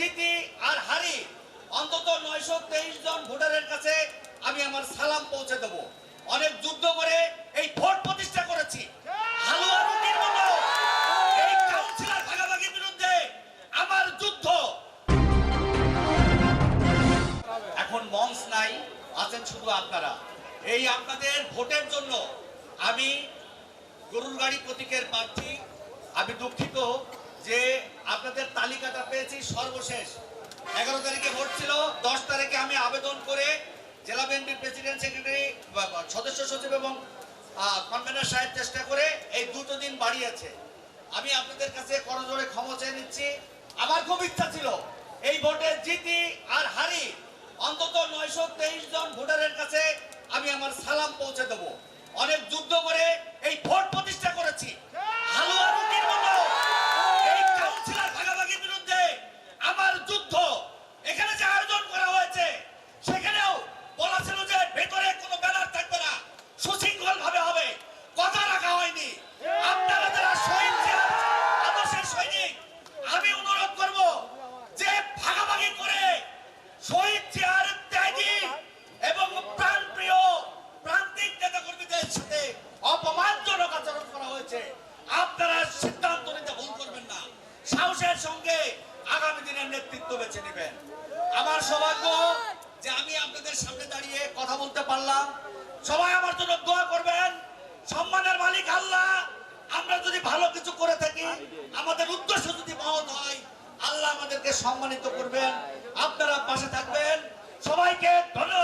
জিতি আর হারি। অন্তত নয়শো তেইশ জন ভোটারের কাছে আমি আমার সালাম পৌঁছে দেব। অনেক যুদ্ধ করে এই ভোট প্রতিষ্ঠা করেছি। হালুয়া ভাগাভাগির বিরুদ্ধে আমার যুদ্ধ। এখন মঞ্চ নাই, আছেন শুধু আপনারা। এই আপনাদের ভোটের জন্য আমি গরুর গাড়ি প্রতীকের প্রার্থী। আমি দুঃখিত যে আপনাদের তালিকাটা পেয়েছি সর্বশেষ। এগারো তারিখে ভোট ছিল, দশ তারিখে আমি আবেদন করে জেলা বিএনপির প্রেসিডেন্ট, সেক্রেটারি সদস্য সচিব এবং কনভেনার সাহেব চেষ্টা করে এই দুটো দিন বাড়িয়েছে। আমি আপনাদের কাছে করজোড়ে ক্ষমা চেয়ে নিচ্ছি। আমার খুব ইচ্ছা ছিল এই ভোটে জিতি আর হারি। অন্তত নয়শো তেইশ জন ভোটারের কাছে আমি আমার সালাম পৌঁছে দেব অনেক যুদ্ধ করে এই ভোট প্রতিষ্ঠা করেছি হালুয়া রুটির মতো এই কাউন্সিলর ভাগাভাগির বিরুদ্ধে আমার যুদ্ধ এখানে যে আয়োজন করা হয়েছে সেখানেও বলা ছিল যে ভেতরে কোনো ব্যানার থাকবে না সুশৃঙ্খল ভাবে হবে কথা রাখা হয়নি আপনারা যারা শহীদ জিয়ার আদর্শের সৈনিক আমি অনুরোধ করব যে ভাগাভাগি করে শহীদ জিয়ার ত্যাগী এবং প্রাণপ্রিয় প্রান্তিক নেতাকর্মীদের সাথে অপমানজনক আচরণ করা হয়েছে আপনারা সিদ্ধান্ত নিতে ভুল করবেন না সাহসের সঙ্গে আগামী দিনের নেতৃত্ব বেছে নেবেন। আমার সৌভাগ্য যে আমি আপনাদের সামনে দাঁড়িয়ে কথা বলতে পারলাম। সবাই আমার জন্য দোয়া করবেন। সম্মানের মালিক আল্লাহ। আমরা যদি ভালো কিছু করে থাকি, আমাদের উদ্দেশ্য যদি মহৎ হয়, আল্লাহ আমাদেরকে সম্মানিত করবেন। আপনারা পাশে থাকবেন। সবাইকে ধন্যবাদ।